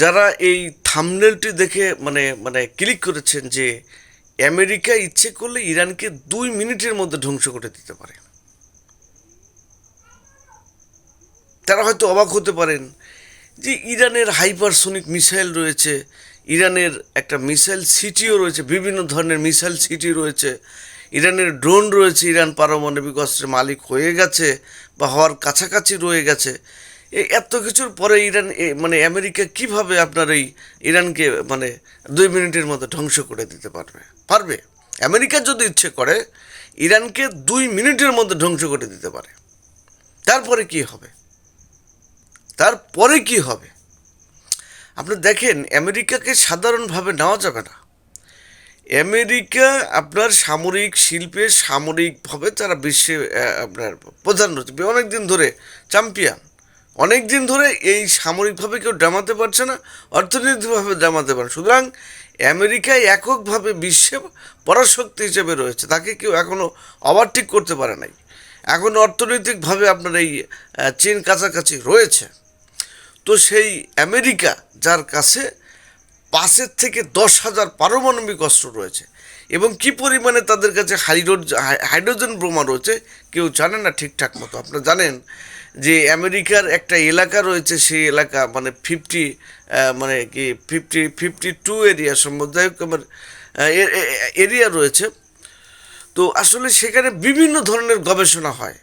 যারা এই থামনেলটি দেখে মানে মানে ক্লিক করেছেন যে আমেরিকা ইচ্ছে করলে ইরানকে দুই মিনিটের মধ্যে ধ্বংস করে দিতে পারে। তারা হয়তো অবাক হতে পারেন যে ইরানের হাইপারসোনিক মিসাইল রয়েছে, ইরানের একটা মিসাইল সিটিও রয়েছে, বিভিন্ন ধরনের মিসাইল সিটি রয়েছে, ইরানের ড্রোন রয়েছে, ইরান পারমাণবিক অস্ত্রের মালিক হয়ে গেছে বা হওয়ার কাছাকাছি রয়ে গেছে। এত কিছুর পরে ইরান মানে আমেরিকা কীভাবে আপনার এই ইরানকে মানে দুই মিনিটের মধ্যে ধ্বংস করে দিতে পারবে? পারবে? আমেরিকা যদি ইচ্ছে করে, ইরানকে দুই মিনিটের মধ্যে ধ্বংস করে দিতে পারে। তারপরে কি হবে? তারপরে কি হবে? আপনি দেখেন, আমেরিকাকে সাধারণভাবে নেওয়া যাবে না। আমেরিকা আপনার সামরিক শিল্পে সামরিকভাবে তারা বিশ্বে আপনার প্রধান অনেক দিন ধরে চ্যাম্পিয়ন। অনেক দিন ধরে এই সামরিকভাবে কেউ ডামাতে পারছে না, অর্থনৈতিকভাবে ডামাতে পারে সুতরাং আমেরিকা এককভাবে বিশ্বে পরাশক্তি হিসেবে রয়েছে। তাকে কেউ এখনও ওভারটেক করতে পারে নাই। এখন অর্থনৈতিকভাবে আপনার এই চীন কাছাকাছি রয়েছে। তো সেই আমেরিকা, যার কাছে পাঁচের থেকে দশ হাজার পারমাণবিক অস্ত্র রয়েছে এবং কি পরিমাণে তাদের কাছে হাইড্রোজ হাইড্রোজেন বোমা রয়েছে, কেউ জানে না ঠিকঠাক মতো। আপনারা জানেন যে আমেরিকার একটা এলাকা রয়েছে, সেই এলাকা মানে ফিফটি মানে কি ফিফটি ফিফটি টু এরিয়া যাই আমার এরিয়া রয়েছে। তো আসলে সেখানে বিভিন্ন ধরনের গবেষণা হয়।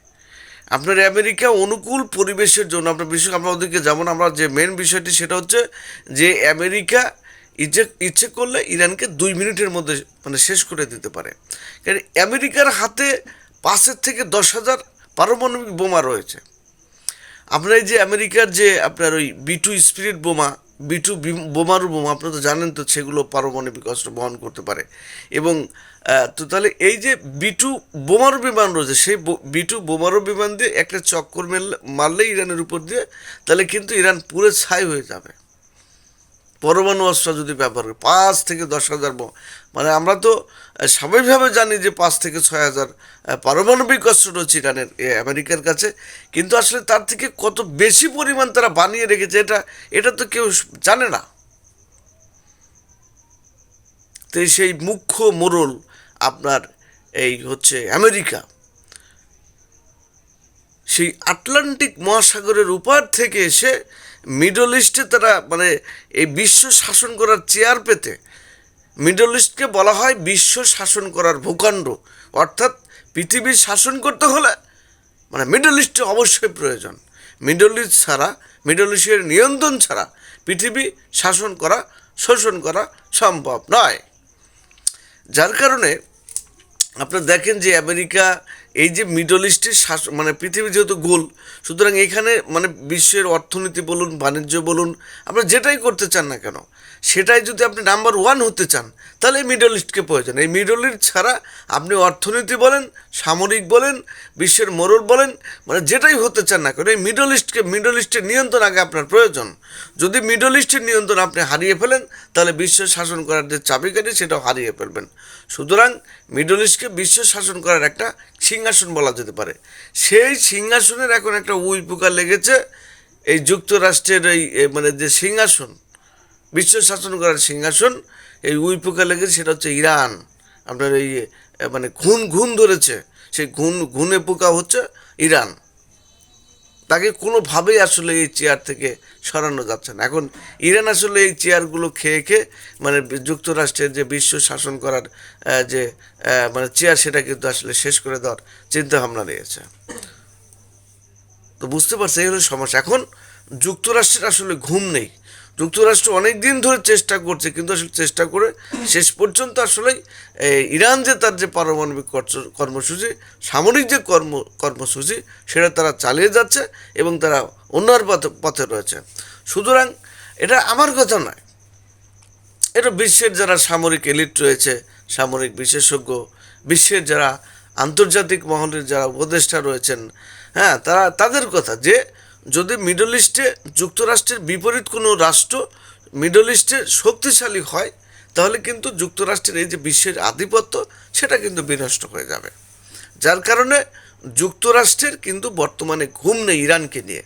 আপনার আমেরিকা অনুকূল পরিবেশের জন্য, আপনার বিশেষ আমরা ওদেরকে যেমন আমরা যে মেন বিষয়টি সেটা হচ্ছে যে আমেরিকা ইচ্ছে ইচ্ছে করলে ইরানকে দুই মিনিটের মধ্যে মানে শেষ করে দিতে পারে। কারণ আমেরিকার হাতে পাঁচের থেকে দশ হাজার পারমাণবিক বোমা রয়েছে। আপনার এই যে আমেরিকার যে আপনার ওই বিটু স্পিরিট বোমা বিটু বিম- বোমারু বোমা, আপনারা তো জানেন তো সেগুলো পারমাণবিক অস্ত্র বহন করতে পারে। এবং তো তাহলে এই যে বিটু বোমারু বিমান রয়েছে, সেই বিটু বোমারু বিমান দিয়ে একটা চক্কর মারলে ইরানের উপর দিয়ে, তাহলে কিন্তু ইরান পুরো ছাই হয়ে যাবে। পরমাণু অস্ত্র যদি ব্যবহার করে, পাঁচ থেকে দশ হাজার মানে আমরা তো স্বাভাবিকভাবে জানি যে পাঁচ থেকে ছয় হাজার পারমাণবিক অস্ত্র রয়েছে ইরানের আমেরিকার কাছে। কিন্তু আসলে তার থেকে কত বেশি পরিমাণ তারা বানিয়ে রেখেছে, এটা এটা তো কেউ জানে না। তো সেই মুখ্য মোড়ল আপনার এই হচ্ছে আমেরিকা। সেই আটলান্টিক মহাসাগরের উপার থেকে এসে মিডল ইস্টে তারা মানে এই বিশ্ব শাসন করার চেয়ার পেতে মিডল ইস্টকে বলা হয় বিশ্ব শাসন করার ভূখণ্ড। অর্থাৎ পৃথিবীর শাসন করতে হলে মানে মিডল ইস্টে অবশ্যই প্রয়োজন। মিডল ইস্ট ছাড়া মিডল ইস্টের নিয়ন্ত্রণ ছাড়া পৃথিবী শাসন করা, শোষণ করা সম্ভব নয়। যার কারণে আপনারা দেখেন যে আমেরিকা এই যে মিডল ইস্টের শাস মানে পৃথিবী যেহেতু গোল, সুতরাং এখানে মানে বিশ্বের অর্থনীতি বলুন, বাণিজ্য বলুন, আপনারা যেটাই করতে চান না কেন সেটাই যদি আপনি নাম্বার ওয়ান হতে চান, তাহলে এই মিডল ইস্টকে প্রয়োজন। এই মিডল ইস্ট ছাড়া আপনি অর্থনীতি বলেন, সামরিক বলেন, বিশ্বের মোড়ল বলেন মানে যেটাই হতে চান না কেন, এই মিডল ইস্টকে মিডল ইস্টের নিয়ন্ত্রণ আগে আপনার প্রয়োজন। যদি মিডল ইস্টের নিয়ন্ত্রণ আপনি হারিয়ে ফেলেন, তাহলে বিশ্ব শাসন করার যে চাবিকাঠি, সেটাও হারিয়ে ফেলবেন। সুতরাং মিডল ইস্টকে বিশ্ব শাসন করার একটা সিংহাসন বলা যেতে পারে। সেই সিংহাসনের এখন একটা উই পোকা লেগেছে, এই যুক্তরাষ্ট্রের এই মানে যে সিংহাসন বিশ্ব শাসন করার সিংহাসন, এই উই পোকা লেগেছে, সেটা হচ্ছে ইরান। আপনার এই মানে ঘুণ ঘুণ ধরেছে, সেই ঘুণ ঘুণে পোকা হচ্ছে ইরান। তাকে কোনোভাবেই আসলে এই চেয়ার থেকে সরানো যাচ্ছে না। এখন ইরান আসলে এই চেয়ারগুলো খেয়ে খেয়ে মানে যুক্তরাষ্ট্রের যে বিশ্ব শাসন করার যে মানে চেয়ার, সেটা কিন্তু আসলে শেষ করে দেওয়ার চিন্তা ভাবনা নিয়েছে তো বুঝতে পারছি এই হলো সমস্যা। এখন যুক্তরাষ্ট্রের আসলে ঘুম নেই। যুক্তরাষ্ট্র অনেক দিন ধরে চেষ্টা করছে, কিন্তু আসলে চেষ্টা করে শেষ পর্যন্ত আসলে ইরান যে তার যে পারমাণবিক কর্মসূচি, সামরিক যে কর্ম, কর্মসূচি, সেটা তারা চালিয়ে যাচ্ছে এবং তারা উন্নয়ন পথে পথে রয়েছে। সুতরাং এটা আমার কথা নয়। এটা বিশ্বের যারা সামরিক এলিট রয়েছে, সামরিক বিশেষজ্ঞ, বিশ্বের যারা আন্তর্জাতিক মহলের যারা উপদেষ্টা রয়েছেন হ্যাঁ তারা তাদের কথা যে যদি মিডল ইস্টে যুক্তরাষ্ট্রের বিপরীত কোনো রাষ্ট্র মিডল ইস্টে শক্তিশালী হয়, তাহলে কিন্তু যুক্তরাষ্ট্রের এই যে বিশ্বের আধিপত্য, সেটা কিন্তু বিনষ্ট হয়ে যাবে। যার কারণে যুক্তরাষ্ট্রের কিন্তু বর্তমানে ঘুম নেই ইরানকে নিয়ে।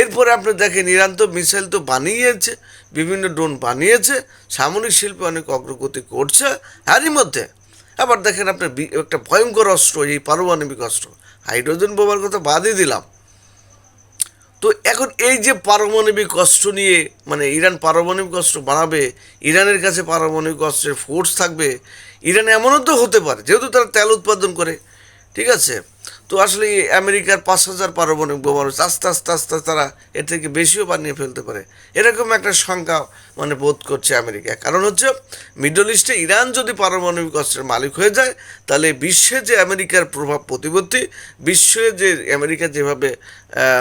এরপরে আপনি দেখেন, ইরান তো মিসাইল তো বানিয়েছে, বিভিন্ন ড্রোন বানিয়েছে, সামরিক শিল্পে অনেক অগ্রগতি করছে এরই মধ্যে। আবার দেখেন আপনার একটা ভয়ঙ্কর অস্ত্র, এই পারমাণবিক অস্ত্র, হাইড্রোজেন বোমার কথা বাদই দিলাম। তো এখন এই যে পারমাণবিক অস্ত্র নিয়ে মানে ইরান পারমাণবিক অস্ত্র বাড়াবে ইরানের কাছে পারমাণবিক অস্ত্রের ফোর্স থাকবে, ইরান এমনও তো হতে পারে, যেহেতু তারা তেল উৎপাদন করে, ঠিক আছে? তো আসলে আমেরিকার পাঁচ হাজার পারমাণবিক বোমা রয়েছে। আস্তে আস্তে আস্তে তারা এর থেকে বেশিও বানিয়ে ফেলতে পারে। এরকম একটা সংখ্যা মানে বোধ করছে আমেরিকা। কারণ হচ্ছে মিডল ইস্টে ইরান যদি পারমাণবিক অস্ত্রের মালিক হয়ে যায়, তাহলে বিশ্বে যে আমেরিকার প্রভাব প্রতিপত্তি, বিশ্বে যে আমেরিকা যেভাবে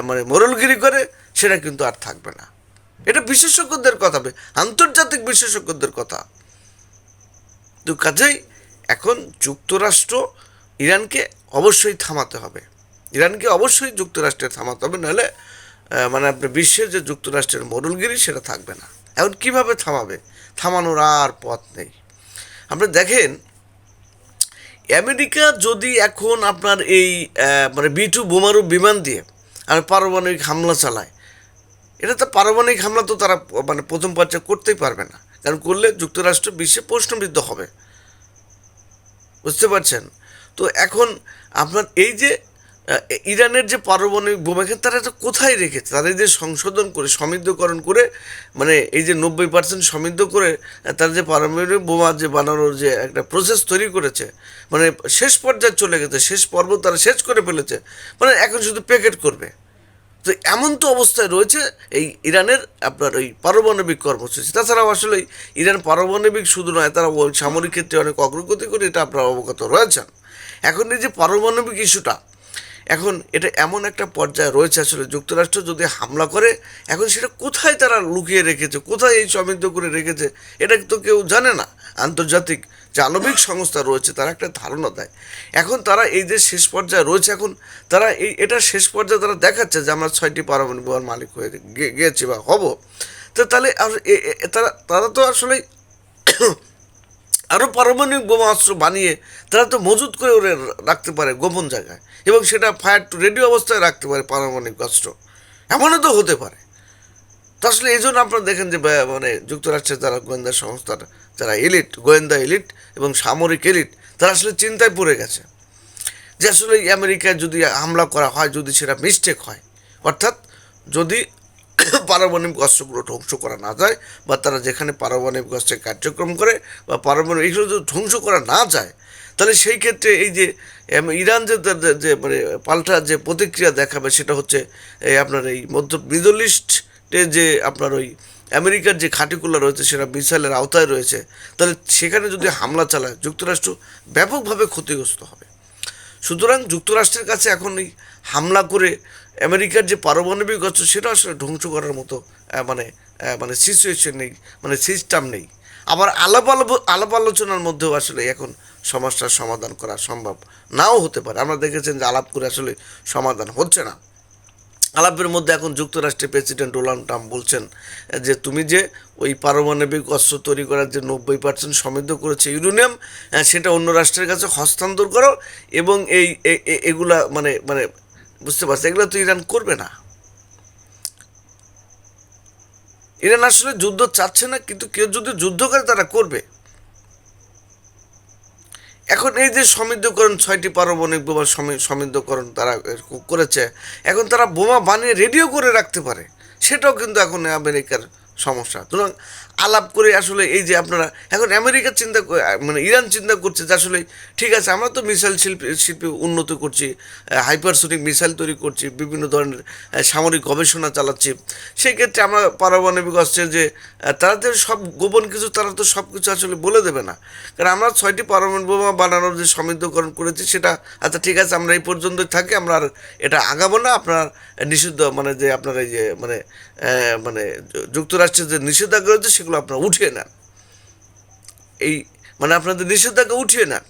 মানে মোরলগিরি করে, সেটা কিন্তু আর থাকবে না। এটা বিশেষজ্ঞদের কথা হবে আন্তর্জাতিক বিশেষজ্ঞদের কথা। তো কাজেই এখন যুক্তরাষ্ট্র ইরানকে অবশ্যই থামাতে হবে। ইরানকে অবশ্যই যুক্তরাষ্ট্রে থামাতে হবে, নাহলে মানে আপনার বিশ্বের যে যুক্তরাষ্ট্রের মরুলগিরি সেটা থাকবে না। এখন কীভাবে থামাবে? থামানোর আর পথ নেই। আপনি দেখেন, আমেরিকা যদি এখন আপনার এই মানে বি টু বোমারু বিমান দিয়ে আর পারমাণবিক হামলা চালায়, এটা তো পারমাণবিক হামলা তো তারা মানে প্রথম পর্যায়ে করতেই পারবে না। কারণ করলে যুক্তরাষ্ট্র বিশ্বে প্রশ্নবিদ্ধ হবে। বুঝতে পারছেন? তো এখন আপনার এই যে ইরানের যে পারমাণবিক বোমাকে তারা এটা কোথায় রেখেছে? তাদের যে সংশোধন করে, সমৃদ্ধকরণ করে মানে এই যে নব্বই পার্সেন্ট সমৃদ্ধ করে তারা যে পারমাণবিক বোমা যে বানানোর যে একটা প্রসেস তৈরি করেছে মানে শেষ পর্যায়ে চলে গেছে, শেষ পর্ব তারা শেষ করে ফেলেছে মানে এখন শুধু প্যাকেট করবে। তো এমন তো অবস্থায় রয়েছে এই ইরানের আপনার ওই পারমাণবিক কর্মসূচি। তাছাড়াও আসলে ইরান পারমাণবিক শুধু নয়, তারা সামরিক ক্ষেত্রে অনেক অগ্রগতি করে, এটা আপনারা অবগত রয়েছেন। এখন এই যে পারমাণবিক ইস্যুটা, এখন এটা এমন একটা পর্যায়ে রয়েছে আসলে, যুক্তরাষ্ট্র যদি হামলা করে, এখন সেটা কোথায় তারা লুকিয়ে রেখেছে, কোথায় এই সমৃদ্ধ করে রেখেছে, এটা তো কেউ জানে না। আন্তর্জাতিক যে আণবিক সংস্থা রয়েছে, তারা একটা ধারণা দেয়। এখন তারা এই যে শেষ পর্যায়ে রয়েছে, এখন তারা এই, এটা শেষ পর্যায়ে তারা দেখাচ্ছে যে আমরা ছয়টি পারমাণবিক মালিক হয়ে গে- গেছি বা হব। তো তাহলে তারা তারা তো আসলে আরও পারমাণবিক বোমা অস্ত্র বানিয়ে তারা তো মজুত করে ওরে রাখতে পারে গোপন জায়গায়। এবং সেটা ফায়ার টু রেডি অবস্থায় রাখতে পারে পারমাণবিক অস্ত্র। এমনও তো হতে পারে। তো আসলে এই জন্য আপনারা দেখেন যে মানে যুক্তরাষ্ট্রের যারা গোয়েন্দা সংস্থার, যারা এলিট, গোয়েন্দা এলিট এবং সামরিক এলিট, তারা আসলে চিন্তায় পড়ে গেছে। যে আসলে আমেরিকায় যদি হামলা করা হয়, যদি সেটা মিস্টেক হয়, অর্থাৎ যদি পারমাণবিক অস্ত্রগুলো ধ্বংস করা না যায় বা তারা যেখানে পারমাণবিক অস্ত্রের কার্যক্রম করে বা পারমাণবিক এগুলো যদি ধ্বংস করা না যায়, তাহলে সেই ক্ষেত্রে এই যে ইরান যে, যে- মানে পাল্টা যে প্রতিক্রিয়া দেখাবে সেটা হচ্ছে এই আপনার এই মধ্য, মিডল ইস্টে যে আপনার ওই আমেরিকার যে খাটিগুলো রয়েছে সেটা মিসাইলের আওতায় রয়েছে, তাহলে সেখানে যদি হামলা চালায়, যুক্তরাষ্ট্র ব্যাপকভাবে ক্ষতিগ্রস্ত হবে। সুতরাং যুক্তরাষ্ট্রের কাছে এখন এই হামলা করে আমেরিকার যে পারমাণবিক অস্ত্র, সেটা আসলে ধ্বংস করার মতো মানে মানে সিচুয়েশন নেই মানে সিস্টেম নেই। আবার আলাপ আলাপ আলাপ আলোচনার মধ্যেও আসলে এখন সমস্যার সমাধান করা সম্ভব নাও হতে পারে। আমরা দেখেছেন যে আলাপ করে আসলে সমাধান হচ্ছে না। আলাপের মধ্যে এখন যুক্তরাষ্ট্রের প্রেসিডেন্ট ডোনাল্ড ট্রাম্প বলছেন যে, তুমি যে ওই পারমাণবিক অস্ত্র তৈরি করার যে নব্বই পার্সেন্ট সমৃদ্ধ করেছে ইউরেনিয়াম সেটা অন্য রাষ্ট্রের কাছে হস্তান্তর করো এবং এই এগুলা মানে মানে বুঝতে পারছ, এগুলো তো ইরান করবে না। ইরান আসলে যুদ্ধ চাচ্ছে না, কিন্তু কেউ যদি যুদ্ধ করে তারা করবে। এখন এই যে সমৃদ্ধকরণ, ছয়টি পারমাণবিক বোমা সমৃ- সমৃদ্ধকরণ তারা করেছে, এখন তারা বোমা বানিয়ে রেডিও করে রাখতে পারে, সেটাও কিন্তু এখন আমেরিকার সমস্যা। সুতরাং আলাপ করে আসলে এই যে আপনারা, এখন আমেরিকা চিন্তা মানে ইরান চিন্তা করছে যে আসলে, ঠিক আছে, আমরা তো মিসাইল শিল্পে শিল্পে উন্নত করছি হাইপারসোনিক মিসাইল তৈরি করছি, বিভিন্ন ধরনের সামরিক গবেষণা চালাচ্ছি। সেই ক্ষেত্রে আমরা পারমাণবিক অস্ত্রের যে তারা তো সব গোপন কিছু, তারা তো সব কিছু আসলে বলে দেবে না। কারণ আমরা ছয়টি পারমাণবিক বোমা বানানোর যে সমৃদ্ধকরণ করেছি, সেটা আচ্ছা ঠিক আছে, আমরা এই পর্যন্তই থাকি, আমরা আর এটা আগাবো না। আপনার নিষিদ্ধ মানে যে আপনার এই যে মানে মানে যু- যুক্তরাষ্ট্রের যে নিষেধাজ্ঞা রয়েছে সেগুলো আপনারা উঠিয়ে নেন। এই মানে আপনাদের নিষেধাজ্ঞা উঠিয়ে নেন।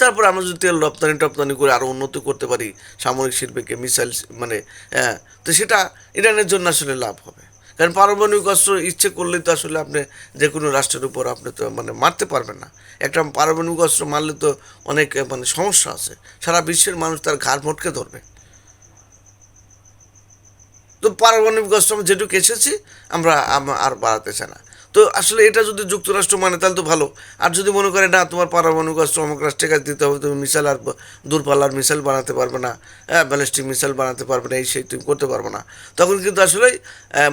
তারপর আমরা যদি তেল রপ্তানি টপ্তানি করে আরও উন্নতি করতে পারি সামরিক শিল্পকে মিসাইল মানে হ্যাঁ তো সেটা ইরানের জন্য আসলে লাভ হবে। কারণ পারমাণবিক অস্ত্র ইচ্ছে করলেই তো আসলে আপনি যে কোনো রাষ্ট্রের উপর আপনি তো মানে মারতে পারবেন না। একটা পারমাণবিক অস্ত্র মারলে তো অনেক মানে সমস্যা আছে। সারা বিশ্বের মানুষ তার ঘাড় মটকে ধরবে। তো পারমাণবিক অস্ত্র যেটুকু এসেছি, আমরা আর বাড়াতে চাই না। তো আসলে এটা যদি যুক্তরাষ্ট্র মানে তাহলে তো ভালো। আর যদি মনে করে, না, তোমার পারমাণবিক অস্ত্র অমুক রাষ্ট্রের কাছে দিতে হবে, তুমি মিসাইল আর দূরপাল্লার মিসাইল বানাতে পারবে না হ্যাঁ ব্যালিস্টিক মিসাইল বানাতে পারবে না, এই সেই তুমি করতে পারবে না। তখন কিন্তু আসলেই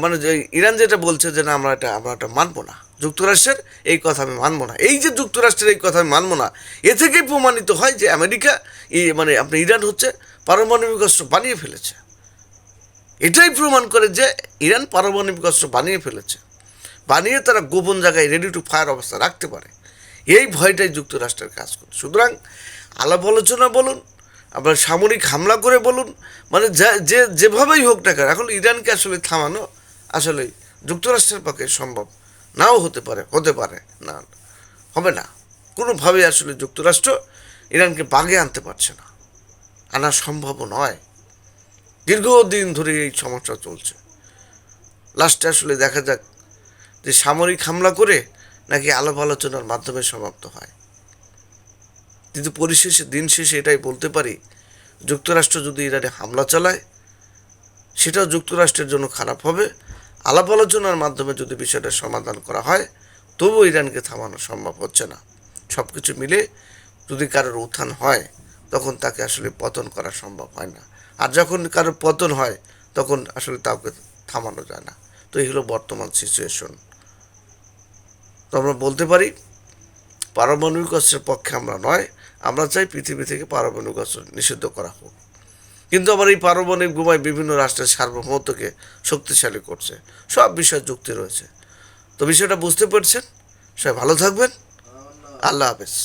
মানে যে ইরান যেটা বলছে যে, না, আমরা এটা আমরা এটা মানবো না। যুক্তরাষ্ট্রের এই কথা আমি মানবো না। এই যে যুক্তরাষ্ট্রের এই কথা আমি মানবো না, এ থেকেই প্রমাণিত হয় যে আমেরিকা মানে আপনি ইরান হচ্ছে পারমাণবিক অস্ত্র বানিয়ে ফেলেছে। এটাই প্রমাণ করে যে ইরান পারমাণবিক অস্ত্র বানিয়ে ফেলেছে। বানিয়ে তারা গোপন জায়গায় রেডি টু ফায়ার অবস্থা রাখতে পারে। এই ভয়টাই যুক্তরাষ্ট্রের কাজ করে। সুতরাং আলাপ আলোচনা বলুন, আবার সামরিক হামলা করে বলুন মানে যা- যে, যেভাবেই হোক না কেন, এখন ইরানকে আসলে থামানো আসলে যুক্তরাষ্ট্রের পক্ষে সম্ভব নাও হতে পারে হতে পারে না, হবে না। কোনোভাবেই আসলে যুক্তরাষ্ট্র ইরানকে বাগে আনতে পারছে না। আনা সম্ভব নয়। দীর্ঘদিন ধরে এই সমস্যা চলছে। লাস্টে আসলে দেখা যাক যে সামরিক হামলা করে নাকি আলাপ আলোচনার মাধ্যমে সমাপ্ত হয়। কিন্তু পরিশেষে, দিন শেষে এটাই বলতে পারি, যুক্তরাষ্ট্র যদি ইরানে হামলা চালায়, সেটাও যুক্তরাষ্ট্রের জন্য খারাপ হবে। আলাপ আলোচনার মাধ্যমে যদি বিষয়টা সমাধান করা হয়, তবুও ইরানকে থামানো সম্ভব হচ্ছে না। সব কিছু মিলে যদি কারোর উত্থান হয়, তখন তাকে আসলে পতন করা সম্ভব হয় না। আর যখন কারোর পতন হয়, তখন আসলে তাকে থামানো যায় না। তো এই হলো বর্তমান সিচুয়েশন তো আমরা বলতে পারি, পারমাণবিক অস্ত্রের পক্ষে আমরা নয়, আমরা চাই পৃথিবী থেকে পারমাণবিক অস্ত্র নিষিদ্ধ করা হোক। কিন্তু আবার এই পারমাণবিক বোমায় বিভিন্ন রাষ্ট্রের সার্বভৌমত্বকে শক্তিশালী করছে। সব বিষয় যুক্তি রয়েছে। তো বিষয়টা বুঝতে পারছেন? সবাই ভালো থাকবেন। আল্লাহ হাফেজ।